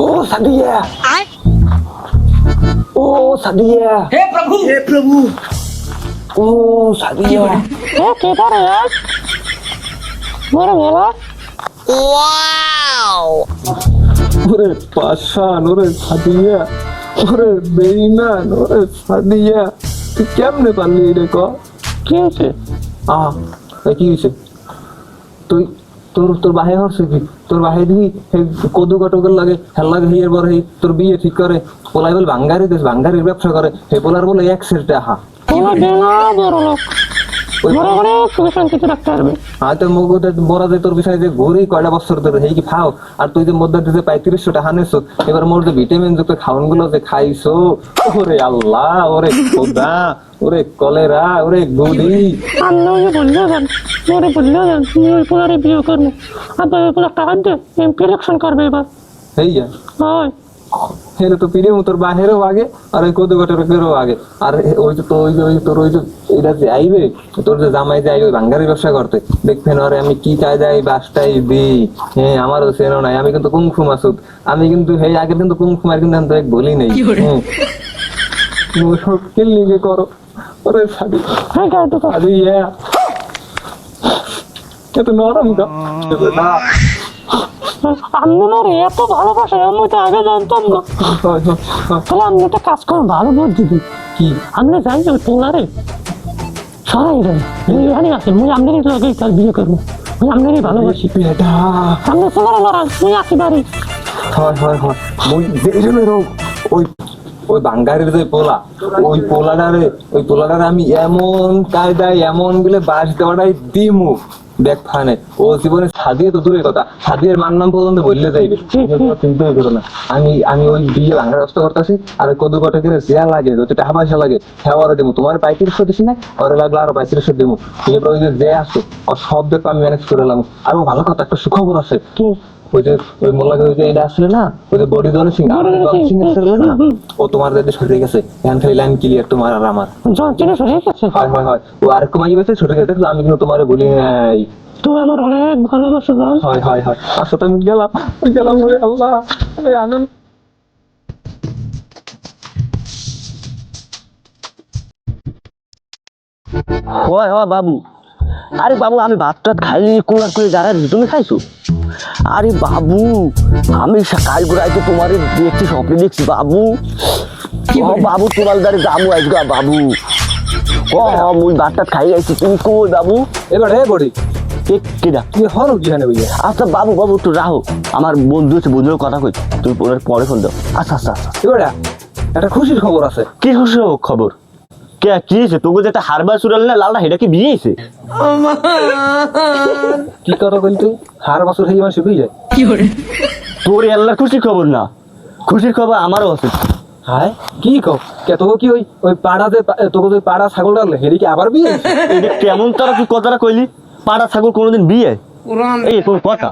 ও সাধুয়া। ও সাধুয়া। হে প্রভু। হে প্রভু। ও সাধুয়া। ও কি করে বড় বড় ওয়াও। ওরে পাশান ওরে সাধুয়া। ওরে বেইমান ওরে সাধুয়া। তুই কেমনে পারলি রে ক? কি হয়েছে? আ কি হয়েছে? তুই তোর তোর বাহে হরছে কি তোর বাহে সেই কদু কটকের লাগে হেলা লাগে হিয়ের বরহি তোর বিয়ে ঠিক করে। পোলাই বল বাঙ্গারি দেশ, বাঙ্গারির ব্যবসা করে। হে পোলার বলে এক সেট টাকা বড় বড় করে সুখে শান্তিতে রাখতে পারবে। হয়তো মগতে বড় যে তোর বিষয় যে ঘুরি কয়টা বছর ধরে হেই কি খাও আর তুই যে মধ্যে দিতে পঁয়ত্রিশশো টাকা নেছো এবার মোর যে ভিটামিন যুক্ত খাওয়ানগুলো যে খাইছো ওরে আল্লাহ ওরে খোদা ওরে কলেরা ওরে ওই যে বললেও যান মরে বললেও যান তুমি ওই পোলারে বিয়ে করব। পোলার টাকা দিয়ে এমপি ইলেকশন করবে এবার। হেই হয়। হেলে তো পিড়ে তোর বাহিরেও আগে আর ওই কদু কটকেরও আগে। আর ওই যে তো ওই যে ওই তোর ওই যে এটা যে আইবে তোর যে জামাই যে আইবে বাঙ্গারি ব্যবসা করতে। দেখবেন আরে আমি কি কায়দা এই বাসটাই দিই? হ্যাঁ আমারও চেনো নাই আমি কিন্তু কুংফু মাসুদ। আমি কিন্তু এই আগে কিন্তু কুংফু মার কিন্তু আমি তো এক বলি নাই। হ্যাঁ। তুমি সব কিল্লিগে করো। ওরে সাদি হ্যাঁ তো সাদি ইয়া। এত নরম গা না। মরে এত ভালোবাসে আমি তো আগে জানতাম না। তাহলে আপনি একটা কাজ করুন ভালো কি? আপনি জানি ওই সরাই মুই এখানে আছি মুই তার বিয়ে করব। মুই আপনারই ভালোবাসি। বেটা। আপনি পোলারে লড়ান মুই আসি বাড়ি। হয় হয় হয়। হোক ওই ওই বাঙ্গারের যে পোলা ওই পোলাটারে ওই পোলাটারে আমি এমন কায়দায় এমনগুলো বাস দেওয়াটাই দিমু। দেখ ফানে। ও জীবনে সাদিয়ে তো কথা। সাদিয়ের মান নাম পর্যন্ত বললে যাইবে। করো না। আমি আমি ওই বিয়ে ভাঙা রাস্তা করতেছি, আর কদু কটা করে লাগে যদি টাকা লাগে হ্যাঁ দেবো। তোমার পঁয়ত্রিশশো দিছি না, ওরা লাগল আরও পঁয়ত্রিশশো দেবো। ওই যে আসো সব দেখো আমি ম্যানেজ করে নিলাম আরও ভালো কথা, একটা সুখবর আছে। ওই যে ওই মোল্লাকে ওই যে এটা আসলে না। ওই যে বডি দন সিং আর দন সিং আসলে না? ও তোমার দাদি সরে গেছে এখন খালি লাইন ক্লিয়ার তোমার আর আমার। জন সরে গেছে। হয় হয় হয়। ও আর কমাই গেছে ছুটে গেছে আমি কিন্তু তোমারে বলি নাই তুমি আমার অনেক ভালোবাসো জন হয় হয় হয়। আসলে আমি গেলাম গেলাম আল্লাহ। আনন্দ। হয় হয় বাবু। আরে বাবু আমি ভাত টাত খাইনি কোলার করে যারা তুমি খাইছো? আরে বাবু আমি সকাল কাল গুড়াইতে তোমার দেখছি স্বপ্নে দেখছি বাবু। ও বাবু তোমার দ্বারে যাব আজকে বাবু। ও মুই ভাত টাত খাই আইছি তুমি কই বাবু? এবার হে বডি। কে কেডা? তুই হর গিয়ানে বুঝে আচ্ছা বাবু বাবু একটু রাহো আমার বন্ধু আছে বন্ধুর কথা কই তুমি পরে পরে ফোন দাও। আচ্ছা আচ্ছা আচ্ছা। এবার একটা খুশির খবর আছে। কি খুশি হোক খবর? কে কি হয়েছে? তোকে যেটা হারবার সুরাল না লালটা সেটা কি বিয়ে হয়েছে? কি কথা বল তুই? হার বছর হয়ে মানে শুকিয়ে যায়? তোর আল্লাহর খুশির খবর না। খুশির খবর আমারও আছে। হায় কি কো কে তোকে কি ওই ওই পাড়াতে তোকে ওই পাড়া ছাগলটা হেরি কি আবার বিয়ে এটা কেমন তারা তুই কথাটা কইলি? পাড়া ছাগল কোনোদিন বিয়ে? এই তোর কথা।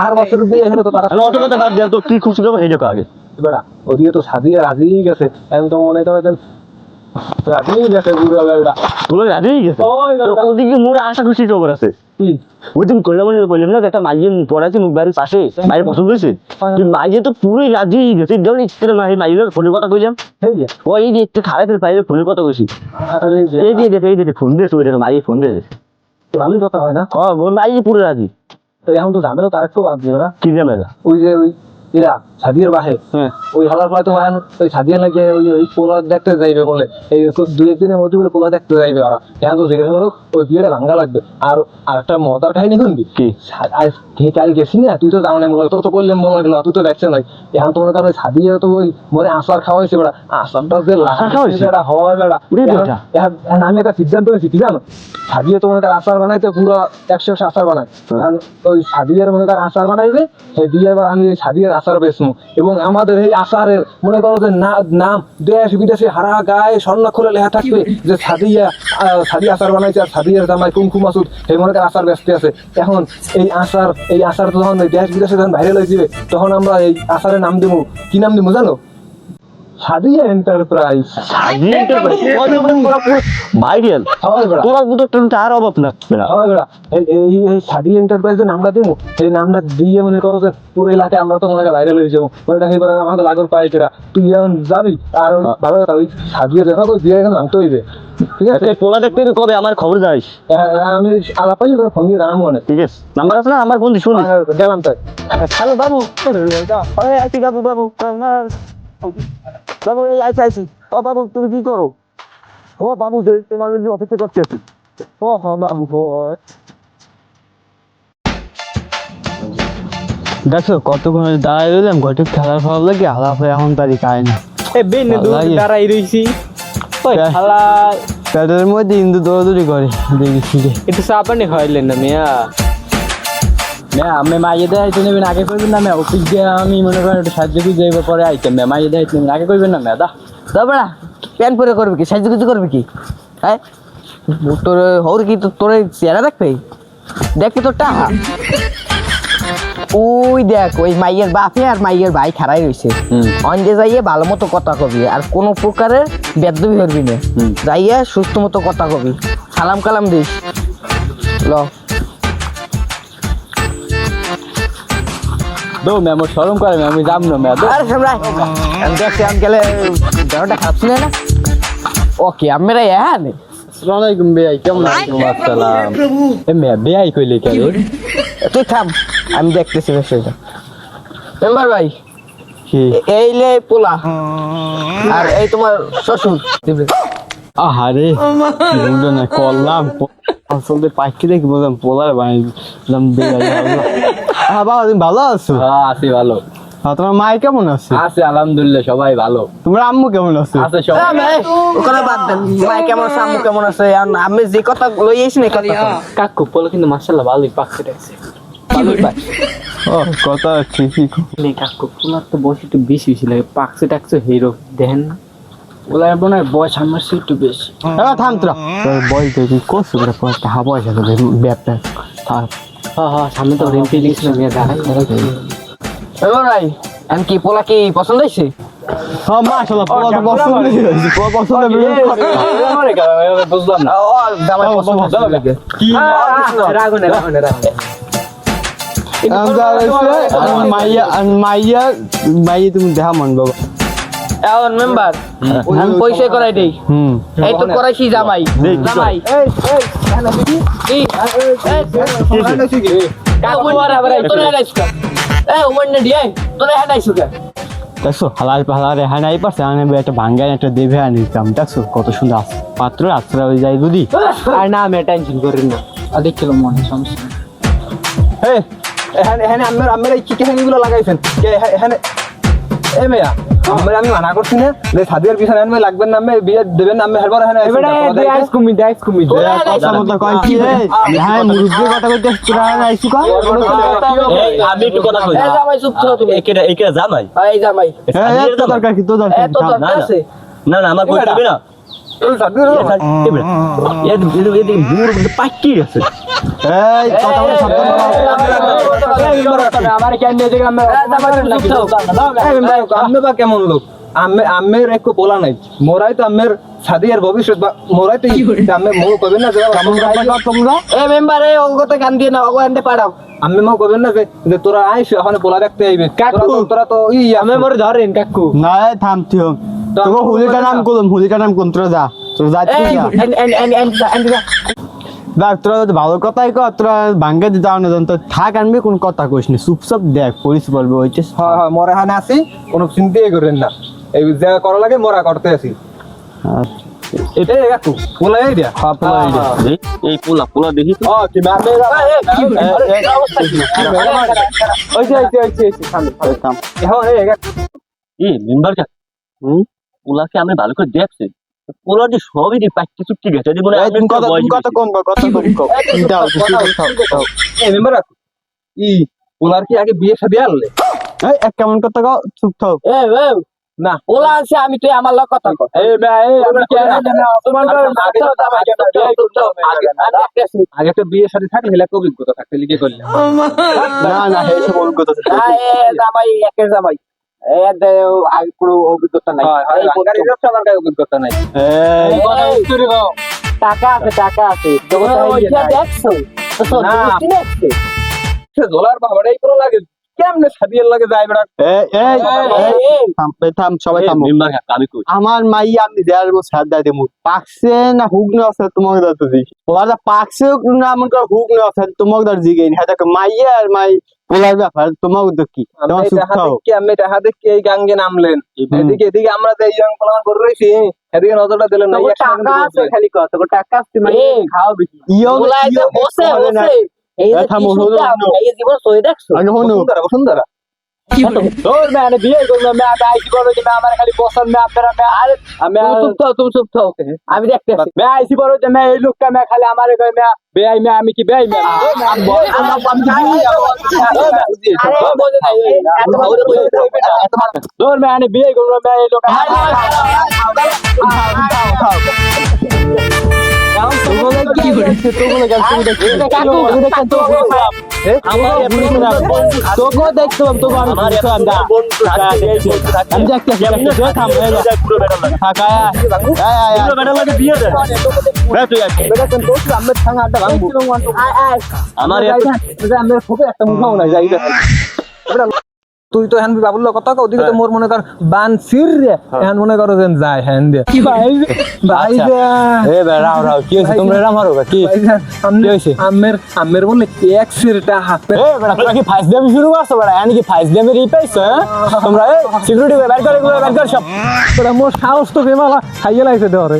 হার বছর বিয়ে তো পাড়া অত কথা বাদ দেয় তো কি খুশি খবর আগে। বেড়া ওদিকে তো সাজিয়ে রাজি গেছে। এখন তো মনে হয় একটা মাইয়ে পড়াচ্ছে মুখ বাড়ির পাশে। মায়ের পছন্দ হয়েছে। মাইয়ে তো পুরোই রাজি গেছে। যেমন ইচ্ছে না মাইয়ের ফোনের কথা কইলাম। এই যে। ওই যে একটু খারাপ পাইলে ফোনের কথা কইছি। আরে যে। এই দেখে এই ফোন দিয়েছে ওই দেখে মাইয়ে ফোন দিয়েছে। ভালোই কথা হয় না? ও ওই মাইয়ে পুরো রাজি তো এখন তো ঝামেলা তার একটু বাদ দিও না। কি ঝামেলা? ওই যে ওই এরা সাদিয়ার বাহে? হ্যাঁ। ওই হলার পরে তো ওই সাদিয়া লাগে ওই ওই পোলা দেখতে যাইবে বলে। এই দুই একদিনের মধ্যে বলে পোলা দেখতে যাইবে ওরা। এখন তো জিজ্ঞাসা করো ওই বিয়েটা ভাঙ্গা লাগবে। আর আর একটা মজার কাহিনী শুনবি? কি? আজ ঠিক কাল গেছি না? তুই তো জানো না তোর তো করলাম মোবাইল না তুই তো দেখছ নাই। এখন তোমার কারণে সাদিয়া তো ওই মনে আসার খাওয়াইছে বেড়া। আসারটা যে? বেড়া হয় এখন- আমি একটা সিদ্ধান্ত নিয়েছি কি জানো? সাদিয়া তোমার কাছে আচার বানাইতে পুরো একশো একশো আচার বানায়। এখন ওই সাদিয়ার মনে কার আচার বানাইবে সেই দিয়ে আমি সাদিয়ার আচার বেচবো। এবং আমাদের এই আচারের মনে করো যে নাম দেশ বিদেশে হারা গায়ে স্বর্ণ খুলে লেখা থাকবে যে সাদিয়া সাদি আচার বানাইছে আর সাদিয়ার জামাই কুমকুম মাসুদ। সেই মনে করেন আচার ব্যস্ত আছে। এখন এই আচার এই আচার যখন দেশ বিদেশে যখন ভাইরাল হয়ে যাবে তখন আমরা এই আচারের নাম দেবো কি নাম দেবো জানো? সাদিয়া এন্টারপ্রাইজ হয় তোমার মতো একটা আর অভাব না। হয় বড়া এই নামটা দেবো এই নামটা দিয়ে মনে করো যে পুরো এলাকায় আমরা তো মনে হয় ভাইরাল হয়ে যাব। ওটা এবার আমাদের লাগর পাইকেরা তুই এখন যাবি? আর ভালো কথা ওই সাদিয়া দেখা তো দিয়ে এখন আনতে হইবে। ঠিক আছে? পোলা দেখতে কবে? আমার খবর যাইস আ- আমি আলাপাই ফোন দিয়ে মনে ঠিক আছে। নাম্বার আছে না? আমার বন্ধু শুনি গেলাম তাই। হ্যালো বাবু। আছি বাবু বাবু আমার- বাবু এই ও বাবু তুমি কি করো? ও বাবু তোমার জন্য অপেক্ষা করতে আছি। ও হ বাবু দেখো কতক্ষণ দাঁড়াই রইলাম ঘটে খেলার ভালো লাগে হয়ে এখন তারি খায় না। এ বেনে। দাঁড়াই রইছি। ওই? খালা। পেটের মধ্যে হিন্দু দৌড়দৌড়ি করে দেখি একটু চা পানি খাওয়াইলেন না মিয়া। মিয়া আমি মাইয়ে দেয় আইতে নেবেন আগে করবেন না মিয়া অফিস দিয়ে আমি মনে করেন একটু সাহায্য করে যাইব পরে আইতে মিয়া মাইয়ে দেয় আইতে নেবেন আগে করবেন না মিয়া দা না প্যান পরে করবে কি সাহায্য কিছু করবে কি? হ্যাঁ? তোর হর কি তোর তোর চেহারা দেখবে? দেখবে তোর টাকা ওই দেখ ওই মাইয়ের বাপে আর মাইয়ের ভাই খারাই রয়েছে অঞ্জে যাইয়ে ভালো মতো কথা কবি আর কোনো প্রকারের বেদবি করবি না। যাইয়া সুস্থ মতো কথা কবি। সালাম কালাম দিস। ল। দো মিয়া আমার শরম করে মিয়া আমি যাম না মিয়া দো। আরে সামরাই আমি দেখছি আমি গেলে দেহটা খাচ্ছি না ওকে আমি রে হ্যাঁ আসসালামু আলাইকুম বেয়াই কেমন আছেন? আসসালাম। এ মিয়া বেয়াই কইলে কে তুই থাম আমি দেখতেছি বিষয়টা মেম্বার ভাই কি? এই লে পোলা। আর এই তোমার শ্বশুর। আহারে বুঝলো না করলাম। আসলে পাখি দেখি বললাম পোলার বেয়াই হ্যাঁ বাবা তুমি ভালো আছো? হ্যাঁ আছি ভালো। হ্যাঁ তোমার মায়ের কেমন আছে? আছে আলহামদুলিল্লাহ সবাই ভালো। তোমার আম্মু কেমন আছে? আছে সবাই। ওখানে বাদ দেন। মায় কেমন আছে আম্মু কেমন আছে? আর আমি যে কথা লই আইছি না কথা কাকু পোলা কিন্তু মাশাআল্লাহ ভালোই পাখি রাখছে ও কথা ঠিকই লে কাকু তোমার তো বয়স একটু বেশি বেশি লাগে। পাকছে টাকছে হিরো দেখেন না। মনে হয় বয়স আমার চেয়ে একটু বেশি। হ্যাঁ থাম তোরা। বয়স দেখি কোস করে হ্যাঁ হ্যাঁ সামনে তো রেম পেয়ে গেছিলাম ভাই আমি কি পোলা কি পছন্দ হয়েছে? হ্যাঁ বুঝলাম না। মাইয়া মাইয়া মাইয়া তুমি দেখা মন বাবা এখন মেম্বার আমি পরিচয় করাই দেই। হুম। এই তো করাইছি জামাই? দেখছ হালাল নাই পারছে আমি একটা ভাঙ্গায় একটা দেবে আনিতাম দেখছ কত সুন্দর পাত্র আশ্রা হয়ে যায় যদি আর না আমি টেনশন না। মনে সমস্যা নেই। এই এখানে এখানে আমার আমার এই চিকেন লাগাইছেন। কে এখানে- এখানে এ মেয়া আমার আমি মানা করছি না। যে সাদিয়ার পিছনে আনবে লাগবেন না আমি বিয়ে দেবেন না আমি হারবার এখানে এবারে আইস কুমি দিয়ে আইস কুমি কথা হারাইছো। মতো কি হ্যাঁ মুরব্বী কথা কইতে তোরা আইছু কা আমি একটু কথা কই জামাই চুপ থাকো তুমি। একেটা একেটা জামাই? এই জামাই। এত দরকার কি তো দরকার এত কি? থাম। দরকার আছে। না না আমার করতে হবে না। বলে কেমন লোক আমি আমের একটু বলা নাই মোরাই তো আমের সাদিয়ার ভবিষ্যৎ বা মোরাই তো আমি মো কবেন না যে কেমন তোমরা এই মেম্বার এই অঙ্গতে কান দিয়ে না অঙ্গ আনতে পারাও আমি মো কবেন না যে তোরা আইস ওখানে পোলা দেখতে আইবে তোরা তো- তোরা তো ই আমি মরে ধরেন কাকু। না এই থাম তুই তোকে হুলিকা নাম করলাম হুলিকা নাম কোন তোরা যা তোরা যা দেখ তোরা যদি ভালো কথাই কর তোরা ভাঙ্গে দিতে না জান থাক আনবি কোন কথা কইস না চুপচাপ দেখ পুলিশ বলবে ওইটা হ্যাঁ হ্যাঁ মোরা এখানে আছি কোনো চিন্তাই করেন না এই যা করা লাগে মোরা করতে আছি এটাই পোলা এই দিয়া হ্যাঁ পোলা এই দিয়া এই পোলা পোলা দেখি তো। ও কি মারবে ওই যে ওই যে ওই যে সামনে, সামনে। এখন এই মেম্বার হুম পোলাকে আমি ভালো করে দেখছি পোলা যে সবই যে পাকি চুপটি গেছে যে মনে হয় কথা কথা কম কর, কথা কম কর। দাও, দাও, দাও। এই মেম্বার ই পোলার কি আগে বিয়ে শাদী আনলে? এই, এক কেমন কথা কও চুপ থাও এই না। ওলা আছে আমি তুই আমার লগ কথা কর এই বে এই আমি কি তোমার আগে আগে তো বিয়ে শাদী থাকলে হেলে অভিজ্ঞতা থাকতে লিখে করলে না না এই সব অভিজ্ঞতা আছে। জামাই একের জামাই। অভিজ্ঞতা নাই। অভিজ্ঞতা নাই। টাকা আছে টাকা আছে। দেখছ? জোলার বাবাটাই পুরো লাগে। কেমনে সাদিয়ার লাগে যায় বেড়া? এই এই এই, থাম সবাই থামো। কই? আমার মাই আমি দেড় বছর হাত দাই দেবো পাকছে না হুক না আছে তোমাকে দাও তুই ওরা পাকছে না মন করে হুক না আছে তোমাকে দাও জিগেন হ্যাঁ দেখো মাইয়া আর মাই পোলার ব্যাপার তোমাকে তো কি? তোমার এটা সুখ খাও। হাতে কি আমি এটা হাতে কি এই গাঙ্গে নামলেন? এদিকে এদিকে আমরা যে ইয়ং পোলাপান করে রয়েছি। এদিকে নজরটা দিলেন না খালি কত টাকা আছে মানে খাও বেশি। ইয়ো বসে বসে। এই জীবন সই দেখছ বসুন্ধরা বসুন্ধরা তোর ম্যান বিয়ে করল ম্যান আমি আইসি বড় যে আমার খালি পছন্দ মে আপনারা মে আরে আমি চুপ থাও তুমি চুপ থাও আমি দেখতে আছি মে আইসি বড় যে মে এই লোকটা মে খালি আমারে কই মে বেআই মে আমি কি বেআই মে তোর মে আমি বিয়ে করল মে এই লোক তোকে দেখছ তোকে না আমি দে তুই তো হ্যান বাবুল কথা কও দিকে তো মোর মনে কর বান সির রে। হ্যান মনে করো যেন যায় হ্যান দিয়ে কি ভাই? ভাই এ বেড়াও রাও কি হয়েছে? তোমরা এরা মারো কি? হয়েছে? আমের আমের বলে এক সিরটা হাতে এ বেড়া তোমরা কি ফাইস দেবে শুরু করছ বেড়া? এনে কি ফাইস দেবে রি পাইছো হ্যাঁ? তোমরা এ সিকিউরিটি বের করে বের কর সব মোর সাহস তো বেমালা খাইয়ে লাগছে দেওয়ারে।